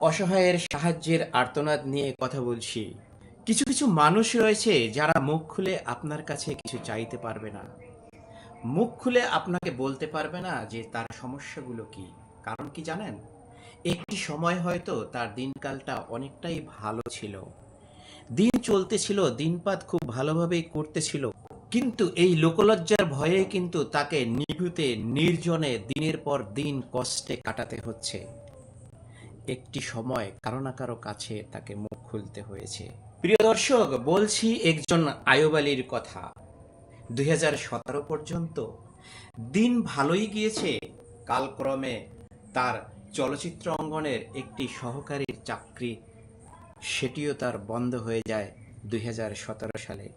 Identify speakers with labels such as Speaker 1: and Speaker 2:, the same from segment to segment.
Speaker 1: অসহায়ের সাহায্যের আর্তনাদ নিয়ে কথা বলছি। কিছু কিছু মানুষ রয়েছে যারা মুখ খুলে আপনার কাছে কিছু চাইতে পারবে না। মুখ খুলে আপনাকে বলতে পারবে না যে তার সমস্যাগুলো কি। কারণ কি জানেন? একটি সময় হয়তো তার দিনকালটা অনেকটাই ভালো ছিল। দিন চলতেছিল, দিনপাত খুব ভালোভাবেই করতেছিল। কিন্তু এই লোকলজ্জার ভয়ে কিন্তু তাকে নিভৃতে, নির্জনে দিনের পর দিন কষ্টে কাটাতে হচ্ছে। একটি সময় কারও না কারও কাছে তাকে মুখ খুলতে হয়েছে। প্রিয় দর্শক, বলছি একজন আয়ুব কথা। দুই হাজার সতেরো পর্যন্ত দিন ভালোই গিয়েছে, কালক্রমে তার চলচ্চিত্র অঙ্গনের একটি সহকারীর চাকরি, সেটিও তার বন্ধ হয়ে যায় দুই হাজার সতেরো সালে।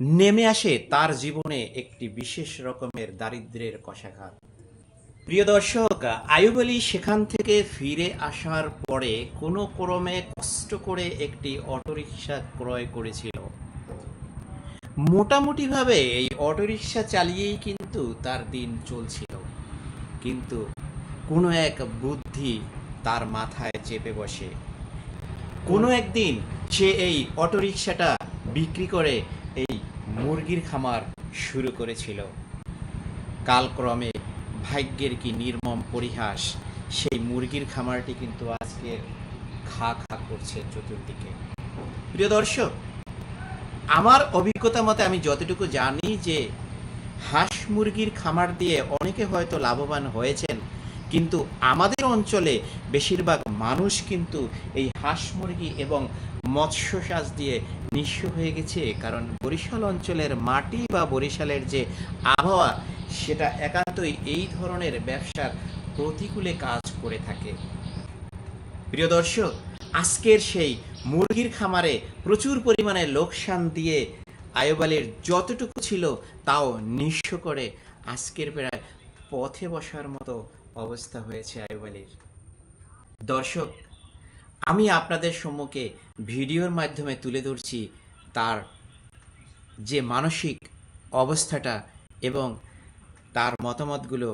Speaker 1: নেমে আসে তার জীবনে একটি বিশেষ রকমের দারিদ্র্যের কষাঘাত। প্রিয় দর্শক আয়ুব আলী সেখান থেকে ফিরে আসার পরে কোনো ক্রমে কষ্ট করে একটি অটোরিকশা ক্রয় করেছিল। মোটামুটিভাবে এই অটোরিকশা চালিয়েই কিন্তু তার দিন চলছিল। কিন্তু কোনো এক বুদ্ধি তার মাথায় চেপে বসে। কোনো একদিন সে এই অটোরিকশাটা বিক্রি করে এই মুরগির খামার শুরু করেছিল। কালক্রমে ভাগ্যের কি নির্মম পরিহাস, সেই মুরগির খামারটি কিন্তু আজকে খা খা করছে চতুর্দিকে। প্রিয় দর্শক, আমার অভিজ্ঞতা মতে আমি যতটুকু জানি যে হাঁস মুরগির খামার দিয়ে অনেকে হয়তো লাভবান হয়েছেন, কিন্তু আমাদের অঞ্চলে বেশিরভাগ মানুষ কিন্তু এই হাঁস মুরগি এবং মৎস্য চাষ দিয়ে নিঃস্ব হয়ে গেছে, কারণ বরিশাল অঞ্চলের মাটি বা বরিশালের যে আবহাওয়া সেটা একান্তই এই ধরনের ব্যবসার প্রতিকূলে কাজ করে থাকে। প্রিয় দর্শক, আজকের সেই মুরগির খামারে প্রচুর পরিমাণে লোকসান দিয়ে আয়ুব আলীর যতটুকু ছিল তাও নিঃস্ব করে আজকের প্রায় পথে বসার মতো অবস্থা হয়েছে আয়ুব আলীর দর্শক, আমি আপনাদের সম্মুখে ভিডিওর মাধ্যমে তুলে ধরছি তার যে মানসিক অবস্থাটা এবং তার মতামতগুলো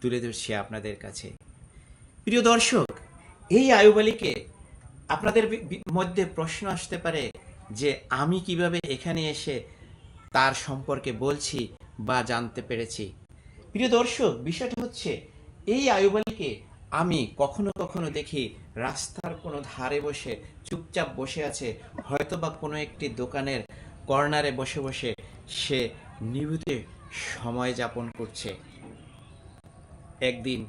Speaker 1: তুলে ধরছি আপনাদের কাছে। প্রিয় দর্শক, এই আয়ুব আলীকে আপনাদের মধ্যে প্রশ্ন আসতে পারে যে আমি কীভাবে এখানে এসে তার সম্পর্কে বলছি বা জানতে পেরেছি। প্রিয় দর্শক, বিষয়টা হচ্ছে, এই আয়ুব আলীকে আমি কখনো কখনো দেখি রাস্তার কোনো ধারে বসে, চুপচাপ বসে আছে হয়তো বা কোনো একটি দোকানের কর্নারে বসে বসে সে নিভৃতে সময় যাপন করছে। একদিন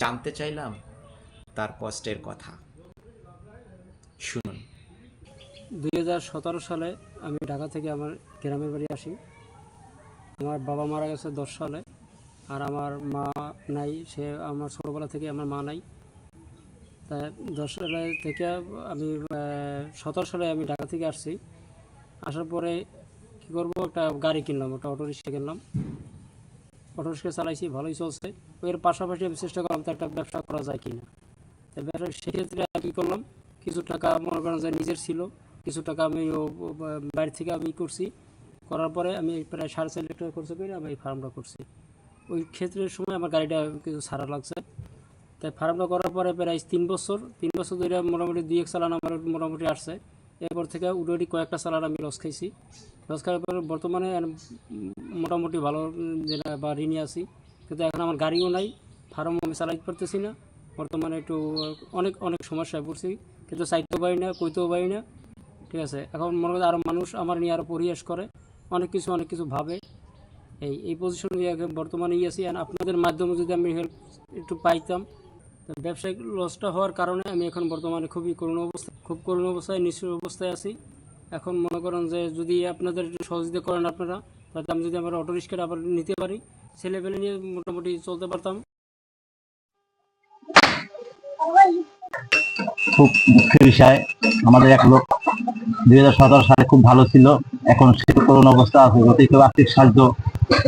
Speaker 1: জানতে চাইলাম তার কষ্টের কথা। শুনুন।
Speaker 2: দুই হাজার সতেরো সালে আমি ঢাকা থেকে আমার গ্রামের বাড়ি আসি। আমার বাবা মারা গেছে দশ সালে আর আমার মা নাই, সে আমার ছোটোবেলা থেকে আমার মা নাই। তা দশ সালে থেকে আমি সতেরো সালে আমি ঢাকা থেকে আসছি। আসার পরে কী করব, একটা গাড়ি কিনলাম, একটা অটো রিক্সা কিনলাম। অটো চালাইছি, ভালোই চলছে। এর পাশাপাশি আমি চেষ্টা করলাম তো একটা ব্যবসা করা যায় কি না সেক্ষেত্রে আমি কী করলাম, কিছু টাকা মনে করেন যে নিজের ছিল, কিছু টাকা আমি বাইরে থেকে আমি করছি। করার পরে আমি প্রায় সাড়ে চার লাখ টাকা খরচ করে আমি এই ফার্মটা করছি। ওই ক্ষেত্রের সময় আমার গাড়িটা কিছু সারা লাগছে। তাই ফার্মটা করার পরে প্রায় তিন বছর তিন বছর ধরে মোটামুটি দুই এক চালান আমার মোটামুটি আসছে। এরপর থেকে অলরেডি কয়েকটা চালান আমি লস খাইছি। খাওয়ার পরে বর্তমানে মোটামুটি ভালো যেটা বা ঋণী আছি। কিন্তু এখন আমার গাড়িও নাই ফার্ম আমি চালাইতে পারতেছি না। বর্তমানে একটু অনেক অনেক সমস্যায় পড়ছি, কিন্তু চাইতেও পারি না, কইতেও পারি না। ঠিক আছে, এখন মনে করি আরও মানুষ আমার নিয়ে আরও পরিহাস করে, অনেক কিছু অনেক কিছু ভাবে। এই এই পজিশনে এখন বর্তমানে ইয়ে আছি আপনাদের মাধ্যমে যদি আমি হেল্প একটু পাইতাম ব্যবসায়িক লসটা হওয়ার কারণে আমি এখন বর্তমানে খুবই করুণ অবস্থা, খুব করুণ অবস্থায় নিশ্চয় অবস্থায় আছি। এখন মনে করেন যে যদি আপনাদের একটু সহযোগিতা করেন আপনারা তাহলে আমি যদি আমার অটো রিক্সাটা আবার নিতে পারি ছেলে পেলে নিয়ে মোটামুটি চলতে পারতাম।
Speaker 3: খুব দুঃখের বিষয় আমাদের এক লোক দুই হাজার সতেরো সালে খুব ভালো ছিল। এখন সে করোনা অবস্থা আছে। ওতে কেউ আর্থিক সাহায্য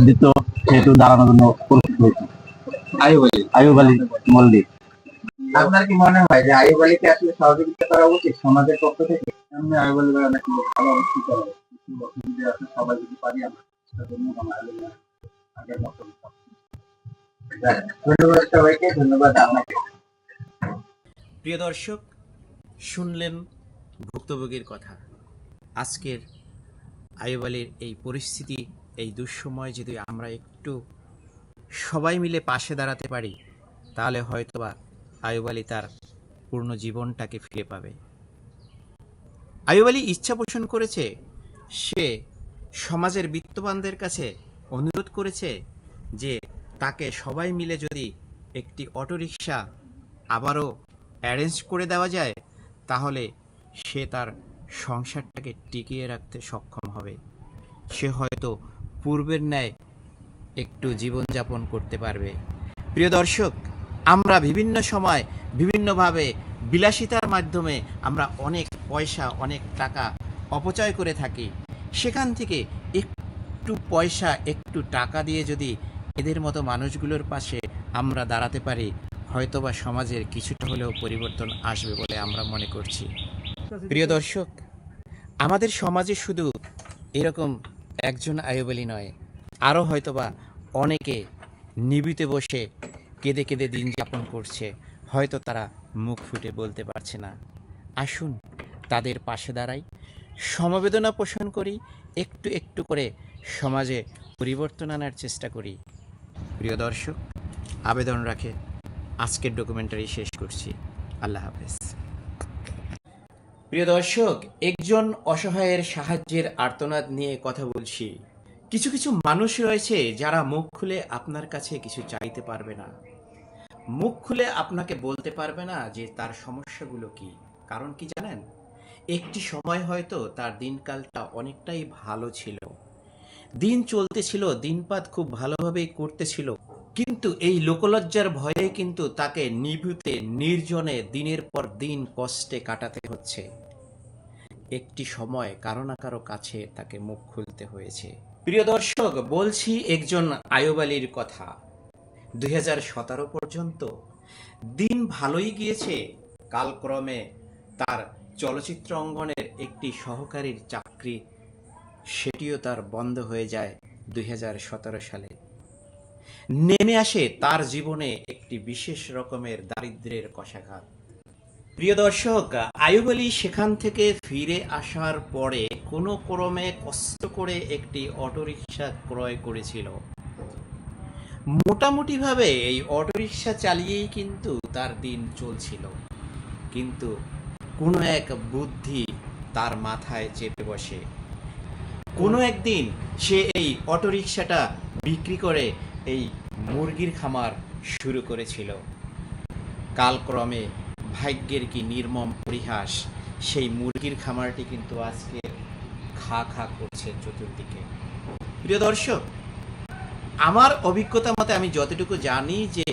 Speaker 3: দিত সেহেতু দাঁড়ানোর জন্য প্রস্তুত হয়েছে।
Speaker 4: আয়ুব আলী।
Speaker 3: আয়ুব আলী মল্লিক।
Speaker 4: আপনার কি মনে হয় যে আয়ুব আলীকে আসলে সহযোগিতা করা উচিত সমাজের পক্ষ থেকে? আমি আয়ুব আলী ভাই অনেক ভালো অবস্থা করা। উচিত। সবাই যদি পারি আমরা মনে আয়ুব আগের মতো ধন্যবাদ সবাইকে ধন্যবাদ আপনাকে।
Speaker 1: প্রিয় দর্শক শুনলেন ভুক্তভোগীর কথা। আজকের আয়ুব আলীর এই পরিস্থিতি এই দুঃসময় যদি আমরা একটু সবাই মিলে পাশে দাঁড়াতে পারি তাহলে হয়তোবা আয়ুব আলী তার পূর্ণ জীবনটাকে ফিরে পাবে। আয়ুব আলী ইচ্ছা পোষণ করেছে, সে সমাজের বিত্তবানদের কাছে অনুরোধ করেছে যে তাকে সবাই মিলে যদি একটি অটোরিকশা আবারও অ্যারেঞ্জ করে দেওয়া যায়, তাহলে সে তার সংসারটাকে টিকিয়ে রাখতে সক্ষম হবে। সে হয়তো পূর্বের ন্যায় একটু জীবনযাপন করতে পারবে। প্রিয় দর্শক আমরা বিভিন্ন সময় বিভিন্নভাবে বিলাসিতার মাধ্যমে আমরা অনেক পয়সা, অনেক টাকা অপচয় করে থাকি। সেখান থেকে একটু পয়সা, একটু টাকা দিয়ে যদি এদের মতো মানুষগুলোর পাশে আমরা দাঁড়াতে পারি, হয়তোবা সমাজের কিছুটা হলেও পরিবর্তন আসবে বলে আমরা মনে করছি। প্রিয় দর্শক, আমাদের সমাজে শুধু এরকম একজন আয়ুবলী নয় আরও হয়তোবা অনেকে নিবিতে বসে কেঁদে কেঁদে দিন যাপন করছে, হয়তো তারা মুখ ফুটে বলতে পারছে না। আসুন তাদের পাশে দাঁড়াই, সমবেদনা পোষণ করি, একটু একটু করে সমাজে পরিবর্তন আনার চেষ্টা করি। প্রিয় দর্শক, আবেদন রাখে, আজকের ডকুমেন্টারি শেষ করছি। আল্লাহ হাফেজ। প্রিয় দর্শক, একজন অসহায়ের সাহায্যের আর্তনাদ নিয়ে কথা বলছি। কিছু কিছু মানুষ রয়েছে যারা মুখ খুলে আপনার কাছে কিছু চাইতে পারবে না। মুখ খুলে আপনাকে বলতে পারবে না যে তার সমস্যাগুলো কি। কারণ কি জানেন? একটি সময় হয়তো তার দিনকালটা অনেকটাই ভালো ছিল। দিন চলতেছিল, দিনপাত খুব ভালোভাবেই করতেছিল। কিন্তু এই লোকলজ্জার ভয়ে কিন্তু তাকে নিভৃতে, নির্জনে দিনের পর দিন কষ্টে কাটাতে হচ্ছে। একটি সময় কারও না কারও কাছে তাকে মুখ খুলতে হয়েছে। প্রিয় দর্শক, বলছি একজন আয়ুব আলীর কথা। দুই হাজার সতেরো পর্যন্ত দিন ভালোই গিয়েছে। কালক্রমে তার চলচ্চিত্র অঙ্গনের একটি সহকারীর চাকরি, সেটিও তার বন্ধ হয়ে যায় দুই হাজার সতেরো সালে। নেমে আসে তার জীবনে একটি বিশেষ রকমের দারিদ্র্যের কষাঘাত। প্রিয় দর্শক, আয়ুব আলী সেখান থেকে ফিরে আসার পরে কোনো ক্রমে কষ্ট করে একটি অটোরিকশা ক্রয় করেছিল। মোটামুটিভাবে এই অটোরিকশা চালিয়েই কিন্তু তার দিন চলছিল। কিন্তু কোনো এক বুদ্ধি তার মাথায় চেপে বসে। কোনো একদিন সে এই অটোরিকশাটা বিক্রি করে এই মুরগির খামার শুরু করেছিল। কালক্রমে ভাগ্যের কি নির্মম পরিহাস, সেই মুরগির খামারটি কিন্তু আজকে খা খা করছে চতুর্দিকে। প্রিয় দর্শক আমার অভিজ্ঞতা মতে আমি যতটুকু জানি যে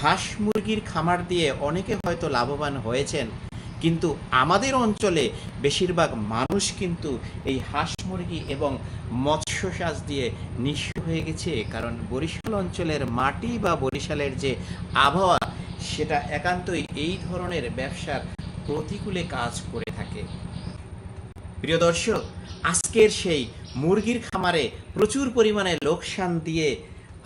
Speaker 1: হাঁস মুরগির খামার দিয়ে অনেকে হয়তো লাভবান হয়েছেন, কিন্তু আমাদের অঞ্চলে বেশিরভাগ মানুষ কিন্তু এই হাঁস মুরগি এবং মৎস্য চাষ দিয়ে নিঃস্ব হয়ে গেছে। কারণ বরিশাল অঞ্চলের মাটি বা বরিশালের যে আবহাওয়া, সেটা একান্তই এই ধরনের ব্যবসার প্রতিকূলে কাজ করে থাকে। প্রিয় দর্শক আজকের সেই মুরগির খামারে প্রচুর পরিমাণে লোকসান দিয়ে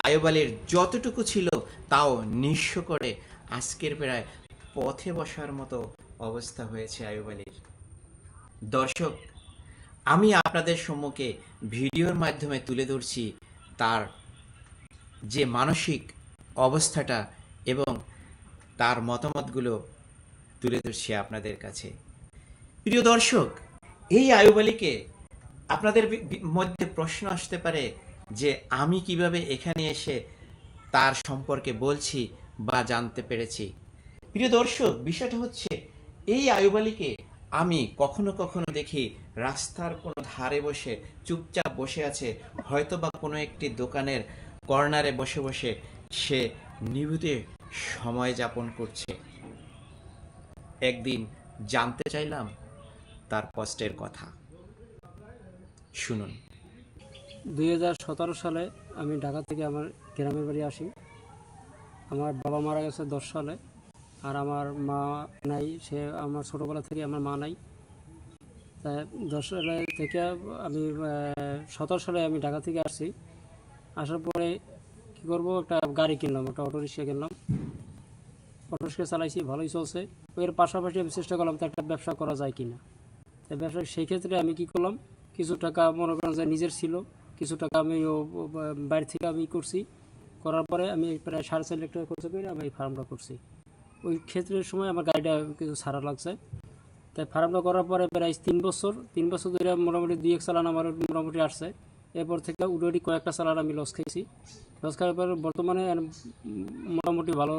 Speaker 1: আয়ুবালের যতটুকু ছিল তাও নিঃস্ব করে আজকের প্রায় পথে বসার মতো অবস্থা হয়েছে আয়ুবালির। দর্শক, আমি আপনাদের সম্মুখে ভিডিওর মাধ্যমে তুলে ধরছি তার যে মানসিক অবস্থাটা এবং তার মতামতগুলো তুলে ধরছি আপনাদের কাছে। প্রিয় দর্শক, এই আয়ুব আলীকে আপনাদের মধ্যে প্রশ্ন আসতে পারে যে আমি কীভাবে এখানে এসে তার সম্পর্কে বলছি বা জানতে পেরেছি। প্রিয় দর্শক, বিষয়টা হচ্ছে এই আয়ুবালিকে আমি কখনো কখনো দেখি রাস্তার কোনো ধারে বসে চুপচাপ বসে আছে হয়তো বা কোনো একটি দোকানের কর্নারে বসে বসে সে নিভৃতে সময় যাপন করছে। একদিন জানতে চাইলাম তার কষ্টের কথা। শুনুন।
Speaker 2: দুই হাজার সতেরো সালে আমি ঢাকা থেকে আমার গ্রামের বাড়ি আসি। আমার বাবা মারা গেছে দশ সালে আর আমার মা নাই, সে আমার ছোটোবেলা থেকে আমার মা নাই। তাই দশ সালে থেকে আমি সতেরো সালে আমি ঢাকা থেকে আসছি। আসার পরে কী করব, একটা গাড়ি কিনলাম, একটা অটো রিক্সা কিনলাম। অটো অটোরিক্সা চালাইছি, ভালোই চলছে। এর পাশাপাশি আমি চেষ্টা করলাম তো একটা ব্যবসা করা যায় কিনা। তো ব্যবসা, সেই ক্ষেত্রে আমি কি করলাম কিছু টাকা মনে করেন যে নিজের ছিল, কিছু টাকা আমি বাইরে থেকে আমি করছি। করার পরে আমি প্রায় সাড়ে চার লাখ টাকা খরচ করে আমি এই ফার্মটা করছি। ওই ক্ষেত্রের সময় আমার গাড়িটা কিছু সারা লাগছে। তাই ফার্মটা করার পরে প্রায় তিন বছর তিন বছর ধরে মোটামুটি দুই এক চালান আমার মোটামুটি আসছে। এরপর থেকে অলরেডি কয়েকটা চালান আমি লস খাইছি লস খাওয়ার পর বর্তমানে মোটামুটি ভালো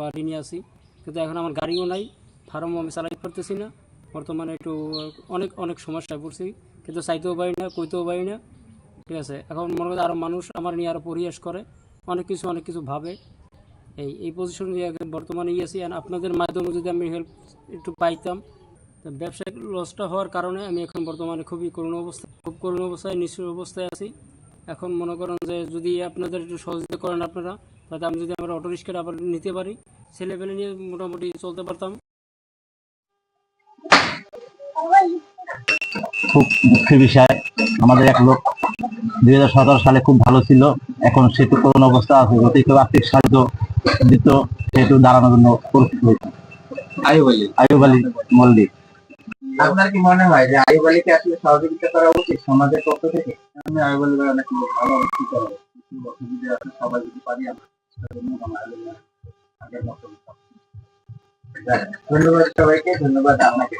Speaker 2: বাড়ি নিয়ে আসি কিন্তু এখন আমার গাড়িও নাই ফার্মও আমি চালাই করতেছি না। বর্তমানে একটু অনেক অনেক সমস্যায় পড়ছি। কিন্তু চাইতেও পারি না, কইতেও পারি না। ঠিক আছে? এখন মনে করি আরও মানুষ আমার নিয়ে আরও পরিহাস করে, অনেক কিছু অনেক কিছু ভাবে। এই এই পজিশন বর্তমানে আছি আর আপনাদের মাধ্যমে যদি আমি হেল্প একটু পাইতাম ব্যবসায়িক লসটা হওয়ার কারণে আমি এখন বর্তমানে খুবই করুণ অবস্থা, খুব করুণ অবস্থায় নিশ্চয় অবস্থায় আছি। এখন মনে করেন যে যদি আপনাদের একটু সহযোগিতা করেন আপনারা তাতে আমি যদি আমার অটো রিক্সাটা আবার নিতে পারি, ছেলেপেলে নিয়ে মোটামুটি চলতে পারতাম।
Speaker 3: খুব দুঃখের বিষয়। আমাদের এক লোক দুই হাজার সতেরো সালে খুব ভালো ছিল। এখন সেতু করুণ অবস্থা আছে। যদি কেউ আর্থিক সাহায্য দিত সেতু দাঁড়ানোর জন্য পরিস্থিতি হয়েছে
Speaker 4: আয়ুব আলী
Speaker 3: আয়ুব আলী মল্লিক।
Speaker 4: আপনার কি মনে হয় যে আয়ুব আলীকে আসলে সহযোগিতা করা উচিত সমাজের পক্ষ থেকে? আমি আয়ুব আলী ভাই অনেক ভালো অবস্থি করা। কিছু অসুবিধা সবাই যদি পারি আমরা আগের মতো ধন্যবাদ সবাইকে ধন্যবাদ আপনাকে।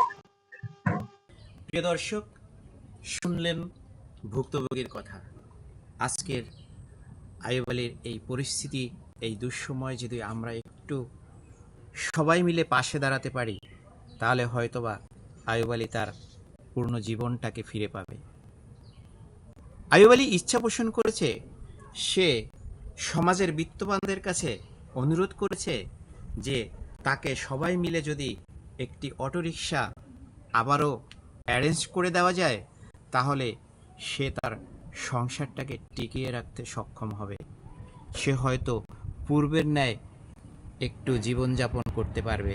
Speaker 1: প্রিয় দর্শক, শুনলেন ভুক্তভোগীর কথা। আজকের আয়ুব এই পরিস্থিতি, এই দুঃসময় যদি আমরা একটু সবাই মিলে পাশে দাঁড়াতে পারি, তাহলে হয়তোবা আয়ুব তার পূর্ণ জীবনটাকে ফিরে পাবে। আয়ুব ইচ্ছা পোষণ করেছে, সে সমাজের বিত্তবানদের কাছে অনুরোধ করেছে যে তাকে সবাই মিলে যদি একটি অটোরিকশা আবারও অ্যারেঞ্জ করে দেওয়া যায়, তাহলে সে তার সংসারটাকে টিকিয়ে রাখতে সক্ষম হবে। সে হয়তো পূর্বের ন্যায় একটু জীবনযাপন করতে পারবে।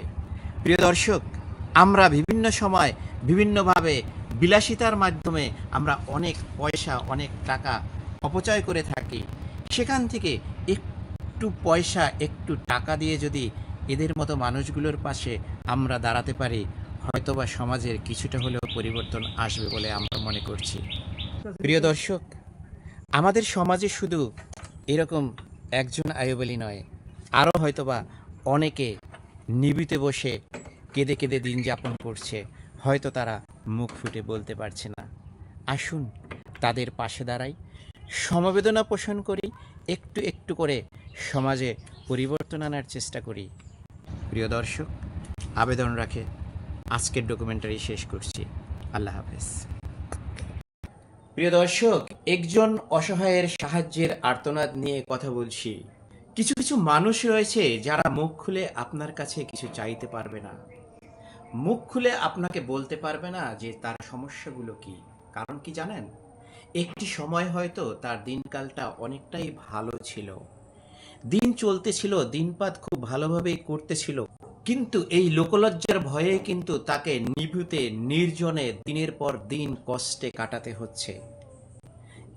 Speaker 1: প্রিয় দর্শক, আমরা বিভিন্ন সময় বিভিন্নভাবে বিলাসিতার মাধ্যমে আমরা অনেক পয়সা, অনেক টাকা অপচয় করে থাকি। সেখান থেকে একটু পয়সা, একটু টাকা দিয়ে যদি এদের মতো মানুষগুলোর পাশে আমরা দাঁড়াতে পারি হয়তোবা সমাজের কিছুটা হলেও পরিবর্তন আসবে বলে আমরা মনে করছি। প্রিয় দর্শক, আমাদের সমাজে শুধু এরকম একজন আয়ুবলী নয়, আরও হয়তোবা অনেকে নিবিতে বসে কেঁদে কেঁদে দিন যাপন করছে, হয়তো তারা মুখ ফুটে বলতে পারছে না। আসুন তাদের পাশে দাঁড়াই, সমবেদনা পোষণ করি, একটু একটু করে সমাজে পরিবর্তন আনার চেষ্টা করি। প্রিয় দর্শক, আবেদন রাখে আজকের ডকুমেন্টারি শেষ করছি। আল্লাহ হাফেজ। প্রিয় দর্শক, একজন অসহায়ের সাহায্যের আর্তনাদ নিয়ে কথা বলছি। কিছু কিছু মানুষ রয়েছে যারা মুখ খুলে আপনার কাছে কিছু চাইতে পারবে না। মুখ খুলে আপনাকে বলতে পারবে না যে তার সমস্যাগুলো কি। কারণ কি জানেন? একটি সময় হয়তো তার দিনকালটা অনেকটাই ভালো ছিল। দিন চলতেছিল, দিনপাত খুব ভালোভাবেই করতেছিল। কিন্তু এই লোকলজ্জার ভয়ে কিন্তু তাকে নিভৃতে নির্জনে দিনের পর দিন কষ্টে কাটাতে হচ্ছে।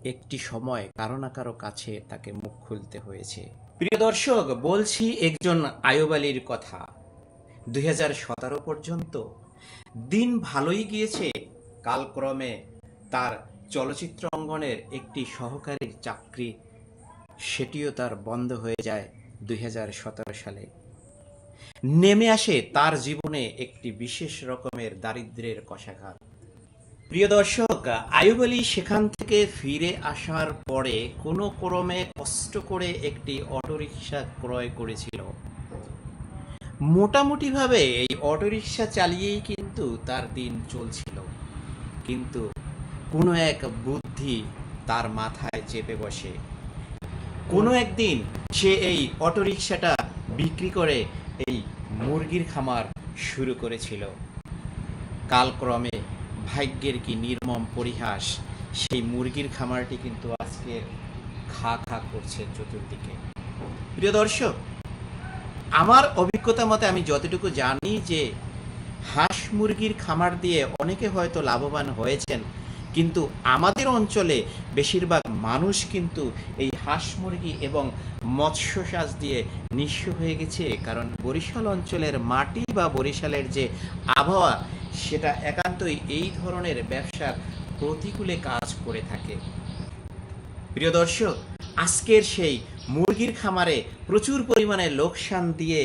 Speaker 1: একটি সময় কারও না কারও কাছে তাকে মুখ খুলতে হয়েছে। প্রিয় দর্শক, বলছি একজন আয়ুব আলীর কথা। দুই হাজার সতেরো পর্যন্ত দিন ভালোই গিয়েছে, কালক্রমে তার চলচ্চিত্র অঙ্গনের একটি সহকারী চাকরি সেটিও তার বন্ধ হয়ে যায় দুই হাজার সতেরো সালে। নেমে আসে তার জীবনে একটি বিশেষ রকমের দারিদ্র্যের কষাঘাত। প্রিয় দর্শক আয়ুব আলী সেখান থেকে ফিরে আসার পরে কোনো ক্রমে কষ্ট করে একটি অটোরিকশা ক্রয় করেছিল। মোটামুটিভাবে এই অটোরিকশা চালিয়েই কিন্তু তার দিন চলছিল। কিন্তু কোনো এক বুদ্ধি তার মাথায় চেপে বসে। কোনো একদিন সে এই অটোরিকশাটা বিক্রি করে এই মুরগির খামার শুরু করেছিল। কালক্রমে ভাগ্যের কি নির্মম পরিহাস, সেই মুরগির খামারটি কিন্তু আজকে খা খা করছে চতুর্দিকে। প্রিয় দর্শক, আমার অভিজ্ঞতা মতে আমি যতটুকু জানি যে হাঁস মুরগির খামার দিয়ে অনেকে হয়তো লাভবান হয়েছেন, কিন্তু আমাদের অঞ্চলে বেশিরভাগ মানুষ কিন্তু এই হাঁস মুরগি এবং মৎস্য চাষ দিয়ে নিঃস্ব হয়ে গেছে, কারণ বরিশাল অঞ্চলের মাটি বা বরিশালের যে আবহাওয়া, সেটা একান্তই এই ধরনের ব্যবসার প্রতিকূলে কাজ করে থাকে। প্রিয় দর্শক, আজকের সেই মুরগির খামারে প্রচুর পরিমাণে লোকসান দিয়ে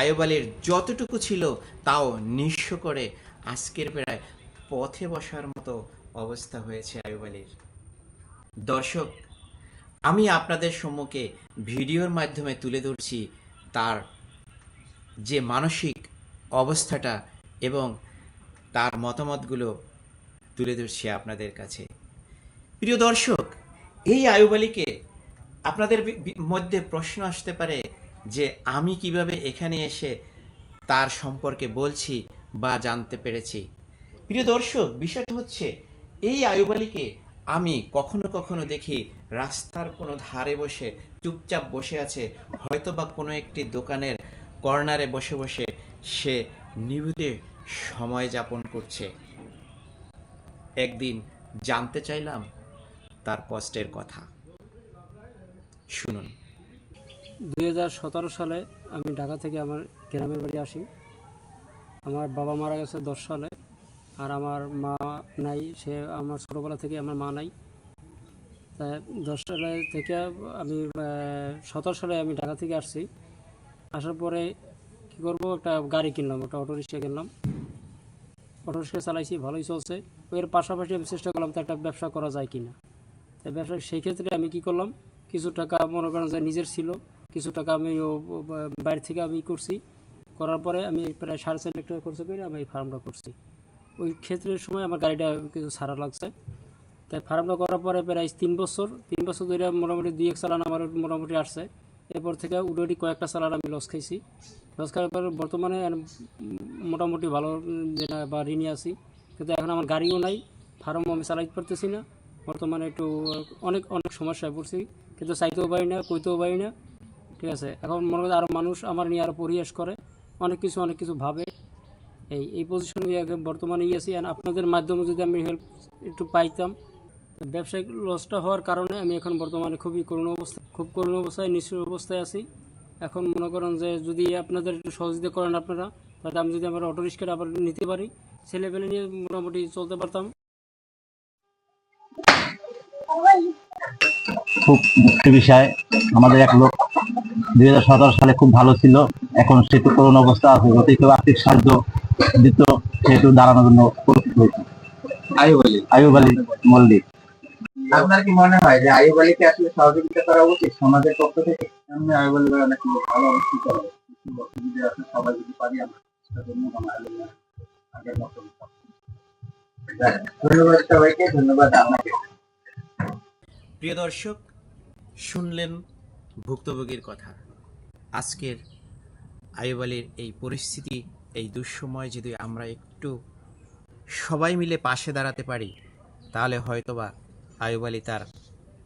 Speaker 1: আয়ুবালির যতটুকু ছিল তাও নিঃস্ব করে আজকের প্রায় পথে বসার মতো অবস্থা হয়েছে আয়ুবালির। দর্শক আমি আপনাদের সম্মুখে ভিডিওর মাধ্যমে তুলে ধরছি তার যে মানসিক অবস্থাটা এবং তার মতামতগুলো তুলে ধরছি আপনাদের কাছে। প্রিয় দর্শক, এই আয়ুবালিকে আপনাদের মধ্যে প্রশ্ন আসতে পারে যে আমি কীভাবে এখানে এসে তার সম্পর্কে বলছি বা জানতে পেরেছি। প্রিয় দর্শক, বিষয়টা হচ্ছে এই আয়ুবালিকে আমি কখনো কখনো দেখি রাস্তার কোনো ধারে বসে চুপচাপ বসে আছে হয়তো বা কোনো একটি দোকানের কর্নারে বসে বসে সে নিভৃতে সময় যাপন করছে। একদিন জানতে চাইলাম তার কষ্টের কথা। শুনুন।
Speaker 2: দু হাজার সতেরো সালে আমি ঢাকা থেকে আমার গ্রামের বাড়ি আসি। আমার বাবা মারা গেছে দশ সালে। আর আমার মা নাই, সে আমার ছোটোবেলা থেকে আমার মা নাই। তা দশ সালে থেকে আমি সতেরো সালে আমি ঢাকা থেকে আসছি। আসার পরে কী করব, একটা গাড়ি কিনলাম, একটা অটো রিক্সা কিনলাম। অটো রিক্সা চালাইছি, ভালোই চলছে। এর পাশাপাশি আমি চেষ্টা করলাম তো একটা ব্যবসা করা যায় কিনা। তো ব্যবসা, সেই ক্ষেত্রে আমি কি করলাম, কিছু টাকা মনে করেন যে নিজের ছিল, কিছু টাকা আমি বাইরে থেকে আমি করছি। করার পরে আমি প্রায় সাড়ে চার লাখ টাকা খরচ করে আমি এই ফার্মটা করছি। ওই ক্ষেত্রের সময় আমার গাড়িটা কিছু সারা লাগছে। তাই ফার্মটা করার পরে প্রায় তিন বছর তিন বছর ধরে মোটামুটি দুই এক চালান আমার মোটামুটি আসছে। এরপর থেকে উডোটি কয়েকটা চালান আমি লস খাইছি। লস খাওয়ার পরে বর্তমানে মোটামুটি ভালো, যেটা বা ঋণী আছি। কিন্তু এখন আমার গাড়িও নাই ফার্ম আমি চালাইতে পারতেছি না। বর্তমানে একটু অনেক অনেক সমস্যায় পড়ছি। কিন্তু চাইতেও পারি না, কইতেও পারি না। ঠিক আছে? এখন মনে করি আরও মানুষ আমার নিয়ে আরও পরিহাস করে। অনেক কিছু অনেক কিছু ভাবে। এই এই পজিশনে বর্তমানে ইয়ে আছি আর আপনাদের মাধ্যমে যদি আমি হেল্প একটু পাইতাম, ব্যবসায়িক লসটা হওয়ার কারণে আমি এখন বর্তমানে খুবই করুণ অবস্থা, খুব করুণ অবস্থায় নিঃস্ব অবস্থায় আছি। এখন মনে করেন যে যদি আপনাদের একটু সহযোগিতা করেন আপনারা, তাহলে আমি যদি আমার অটো রিক্সাটা আবার নিতে পারি, ছেলেপেলে নিয়ে মোটামুটি চলতে পারতাম।
Speaker 3: খুব দুঃখের বিষয়। আমাদের এক লোক দুই হাজার সতেরো সালে খুব ভালো ছিল। এখন সে তো করোনা অবস্থা আছে। কেউ আর্থিক সাহায্য দিত সেহেতু দাঁড়ানোর জন্য প্রস্তুত হয়েছে
Speaker 4: আয়ুব আলী।
Speaker 3: আয়ুব আলী মল্লিক।
Speaker 4: আপনার কি মনে হয় যে আয়ুব আলীকে আসলে সহযোগিতা করা উচিত সমাজের পক্ষ থেকে? এমনি আয়ুব আলী ভাই অনেক ভালো অবস্থি করা উচিত। কিছু অসুবিধা আছে সবাই যদি পারি আমরা চেষ্টা করব আমরা আয়ুব আলী আগের মতো ধন্যবাদ সবাইকে ধন্যবাদ আপনাকে।
Speaker 1: প্রিয় দর্শক শুনলেন ভুক্তভোগীর কথা। আজকের আয়ুব আলীর এই পরিস্থিতি, এই দুঃসময় যদি আমরা একটু সবাই মিলে পাশে দাঁড়াতে পারি, তাহলে হয়তোবা আয়ুব আলী তার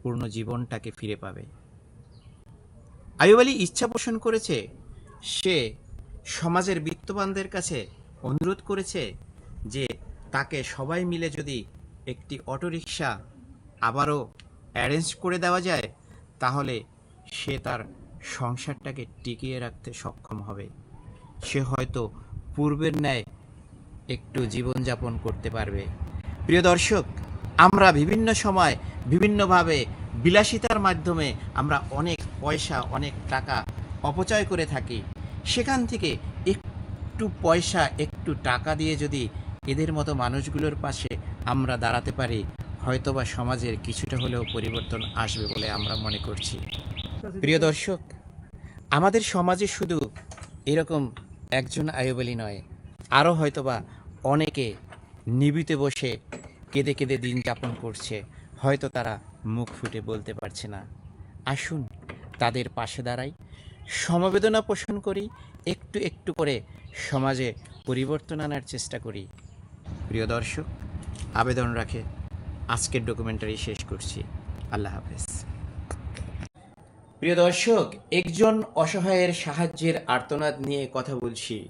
Speaker 1: পূর্ণ জীবনটাকে ফিরে পাবে। আয়ুব আলী ইচ্ছা পোষণ করেছে, সে সমাজের বিত্তবানদের কাছে অনুরোধ করেছে যে তাকে সবাই মিলে যদি একটি অটোরিকশা আবারও অ্যারেঞ্জ করে দেওয়া যায়, তাহলে সে তার সংসারটাকে টিকিয়ে রাখতে সক্ষম হবে। সে হয়তো পূর্বের ন্যায় একটু জীবনযাপন করতে পারবে। প্রিয় দর্শক, আমরা বিভিন্ন সময় বিভিন্নভাবে বিলাসিতার মাধ্যমে আমরা অনেক পয়সা, অনেক টাকা অপচয় করে থাকি। সেখান থেকে একটু পয়সা, একটু টাকা দিয়ে যদি এদের মতো মানুষগুলোর পাশে আমরা দাঁড়াতে পারি, হয়তোবা সমাজের কিছুটা হলেও পরিবর্তন আসবে বলে আমরা মনে করছি। প্রিয় দর্শক, আমাদের সমাজে শুধু এরকম একজন আয়ুবলী নয় আরও হয়তোবা অনেকে নিবিতে বসে কেঁদে কেঁদে দিন যাপন করছে, হয়তো তারা মুখ ফুটে বলতে পারছে না। আসুন তাদের পাশে দাঁড়াই, সমবেদনা পোষণ করি, একটু একটু করে সমাজে পরিবর্তন আনার চেষ্টা করি। প্রিয় দর্শক, আবেদন রাখে, আজকের ডকুমেন্টারি শেষ করছি। আল্লাহ হাফেজ। প্রিয় দর্শক, একজন অসহায়ের সাহায্যের আর্তনাদ নিয়ে কথা বলছি।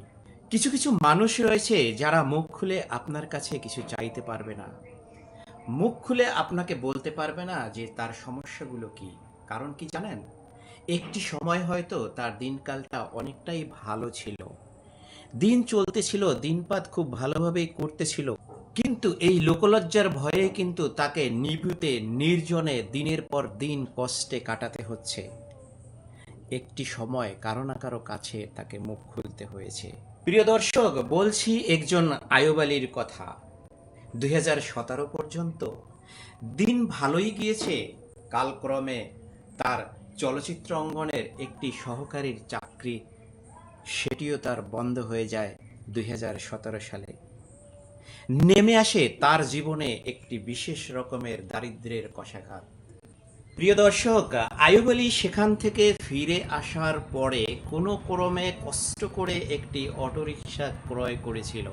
Speaker 1: কিছু কিছু মানুষ রয়েছে যারা মুখ খুলে আপনার কাছে কিছু চাইতে পারবে না। মুখ খুলে আপনাকে বলতে পারবে না যে তার সমস্যাগুলো কি। কারণ কি জানেন? একটি সময় হয়তো তার দিনকালটা অনেকটাই ভালো ছিল। দিন চলতেছিল, দিনপাত খুব ভালোভাবেই করতেছিল। কিন্তু এই লোকলজ্জার ভয়ে কিন্তু তাকে নিভৃতে নির্জনে দিনের পর দিন কষ্টে কাটাতে হচ্ছে। একটি সময় কারও না কারও কাছে তাকে মুখ খুলতে হয়েছে। প্রিয় দর্শক, বলছি একজন আয়ুব আলীর কথা। দুই হাজার সতেরো পর্যন্ত দিন ভালোই গিয়েছে। কালক্রমে তার চলচ্চিত্র অঙ্গনের একটি সহকারীর চাকরি, সেটিও তার বন্ধ হয়ে যায় দুই হাজার সতেরো সালে। নেমে আসে তার জীবনে একটি বিশেষ রকমের দারিদ্র্যের কষাঘাত। প্রিয় দর্শক আয়ুব আলী সেখান থেকে ফিরে আসার পরে কোনো ক্রমে কষ্ট করে একটি অটোরিকশা ক্রয় করেছিল।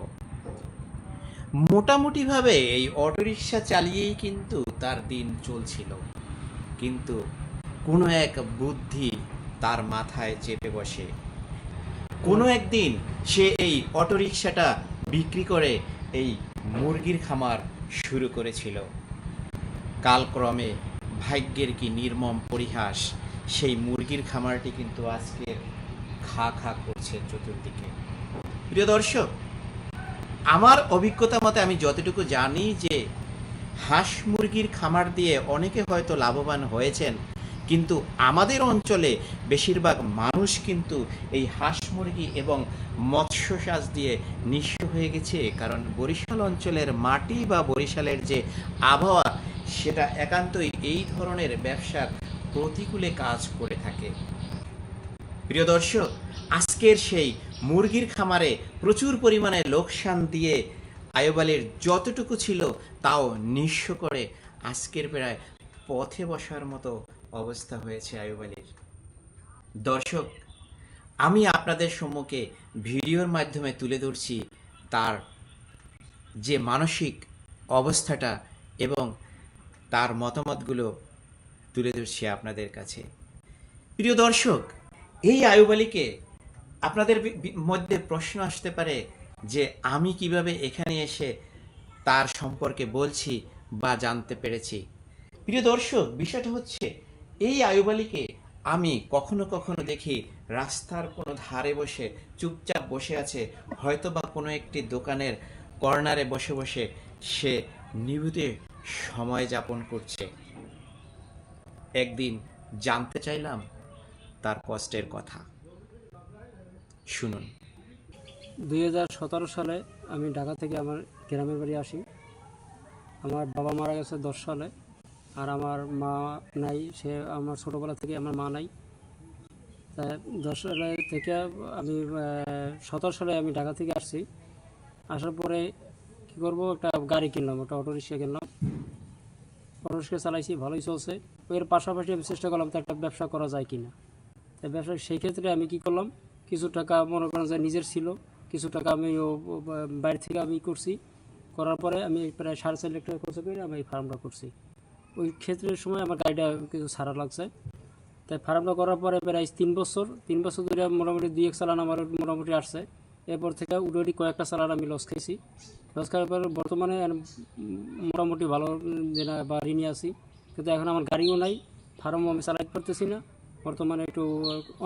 Speaker 1: মোটামুটিভাবে এই অটোরিকশা চালিয়েই কিন্তু তার দিন চলছিল। কিন্তু কোনো এক বুদ্ধি তার মাথায় চেপে বসে। কোনো একদিন সে এই অটোরিকশাটা বিক্রি করে এই মুরগির খামার শুরু করেছিল। কালক্রমে ভাগ্যের কি নির্মম পরিহাস, সেই মুরগির খামারটি কিন্তু আজকে খা খা করছে চতুর্দিকে। প্রিয় দর্শক, আমার অভিজ্ঞতা মতে আমি যতটুকু জানি যে হাঁস মুরগির খামার দিয়ে অনেকে হয়তো লাভবান হয়েছেন কিন্তু আমাদের অঞ্চলে বেশিরভাগ মানুষ কিন্তু এই হাঁস মুরগি এবং মৎস্য চাষ দিয়ে নিঃস্ব হয়ে গেছে, কারণ বরিশাল অঞ্চলের মাটি বা বরিশালের যে আবহাওয়া, সেটা একান্তই এই ধরনের ব্যবসার প্রতিকূলে কাজ করে থাকে। প্রিয় দর্শক, আজকের সেই মুরগির খামারে প্রচুর পরিমাণে লোকসান দিয়ে আয়ুবালের যতটুকু ছিল তাও নিঃস্ব করে আজকের প্রায় পথে বসার মতো অবস্থা হয়েছে আয়ুবালির দর্শক, আমি আপনাদের সম্মুখে ভিডিওর মাধ্যমে তুলে ধরছি তার যে মানসিক অবস্থাটা এবং তার মতামতগুলো তুলে ধরছি আপনাদের কাছে। প্রিয় দর্শক, এই আয়ুব আলীকে আপনাদের মধ্যে প্রশ্ন আসতে পারে যে আমি কীভাবে এখানে এসে তার সম্পর্কে বলছি বা জানতে পেরেছি। প্রিয় দর্শক, বিষয়টা হচ্ছে এই আয়ুব আলীকে আমি কখনো কখনো দেখি রাস্তার কোনো ধারে বসে চুপচাপ বসে আছে হয়তো বা কোনো একটি দোকানের কর্নারে বসে বসে সে নিভৃতে সময় যাপন করছে। একদিন জানতে চাইলাম তার কষ্টের কথা। শুনুন।
Speaker 2: দু হাজার সতেরো সালে আমি ঢাকা থেকে আমার গ্রামের বাড়ি আসি। আমার বাবা মারা গেছে দশ সালে। আর আমার মা নাই, সে আমার ছোটোবেলা থেকে আমার মা নাই। দশ সালে থেকে আমি সতেরো সালে আমি ঢাকা থেকে আসছি। আসার পরে কি করব, একটা গাড়ি কিনলাম, একটা অটো রিক্সা কিনলাম। অটো রিক্সা চালাইছি, ভালোই চলছে। এর পাশাপাশি আমি চেষ্টা করলাম তো একটা ব্যবসা করা যায় কিনা। তা ব্যবসা, সেই ক্ষেত্রে আমি কি করলাম, কিছু টাকা মনে করেন যে নিজের ছিল, কিছু টাকা আমি বাইরে থেকে আমি করছি। করার পরে আমি প্রায় সাড়ে চার লাখ টাকা খরচ করে আমি এই ফার্মটা করছি। ওই ক্ষেত্রের সময় আমার গাড়িটা কিছু সারা লাগছে। তাই ফার্মটা করার পরে প্রায় তিন বছর তিন বছর ধরে মোটামুটি দুই এক চালান আমার মোটামুটি আসছে। এরপর থেকে অলরেডি কয়েকটা চালান আমি লস খাইছি লস খাওয়ার পরে বর্তমানে মোটামুটি ভালো বা ঋণী আছি। কিন্তু এখন আমার গাড়িও নাই, ফার্মও আমি চালাইতে পারতেছি না। বর্তমানে একটু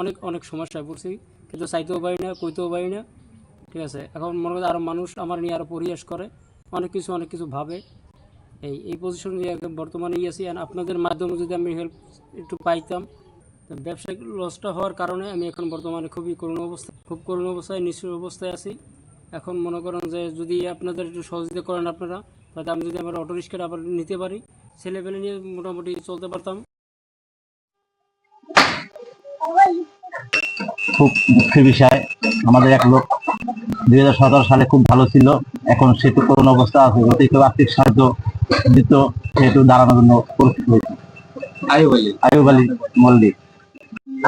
Speaker 2: অনেক অনেক সমস্যায় পড়ছি। কিন্তু চাইতেও পারি না, কইতেও পারি না। ঠিক আছে? এখন মনে করি আরও মানুষ আমার নিয়ে আরও পরিহাস করে। অনেক কিছু অনেক কিছু ভাবে। এই এই পজিশন নিয়ে বর্তমানে আছি। আর আপনাদের মাধ্যমে যদি আমি হেল্প একটু পাইতাম ব্যবসায়িক লসটা হওয়ার কারণে আমি এখন বর্তমানে খুবই করুণ অবস্থা, খুব করুণ অবস্থায় নিশ্চয় অবস্থায় আছি। এখন মনে করেন যে যদি আপনাদের একটু সহযোগিতা করেন আপনারা তাতে আমি যদি আমার অটো রিক্সাটা আবার নিতে পারি, ছেলেপেলে নিয়ে মোটামুটি চলতে পারতাম।
Speaker 3: খুব দুঃখের বিষয়, আমাদের এক লোক দু হাজার সতেরো সালে খুব ভালো ছিল, এখন সেতু করুণ অবস্থা আছে কেউ আর্থিক সাহায্য দিত দাঁড়ানোর জন্য পরিস্থিতি হয়েছে।
Speaker 4: আয়ুব আলী।
Speaker 3: আয়ুব আলী মল্লিক।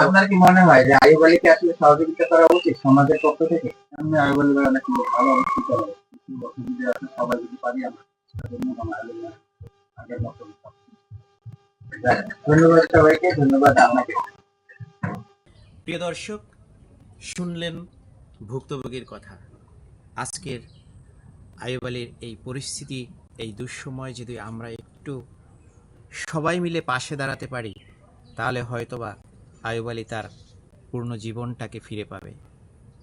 Speaker 4: আপনার কি মনে হয় যে আয়ুব আলীকে আসলে সহযোগিতা করা উচিত সমাজের পক্ষ থেকে? আমি আয়ুব আলী ভাই অনেক ভালো অবস্থা করা যদি আছে সবাই যদি পারি আমরা তাহলে আয়ুব আলী আগের মতো ধন্যবাদ সবাইকে ধন্যবাদ আপনাকে।
Speaker 1: প্রিয় দর্শক শুনলেন ভুক্তভোগীর কথা। আজকের আয়ুব আলীর এই পরিস্থিতি এই দুঃসময় যদি আমরা একটু সবাই মিলে পাশে দাঁড়াতে পারি, তাহলে হয়তোবা আয়ুব আলী তার পূর্ণ জীবনটাকে ফিরে পাবে।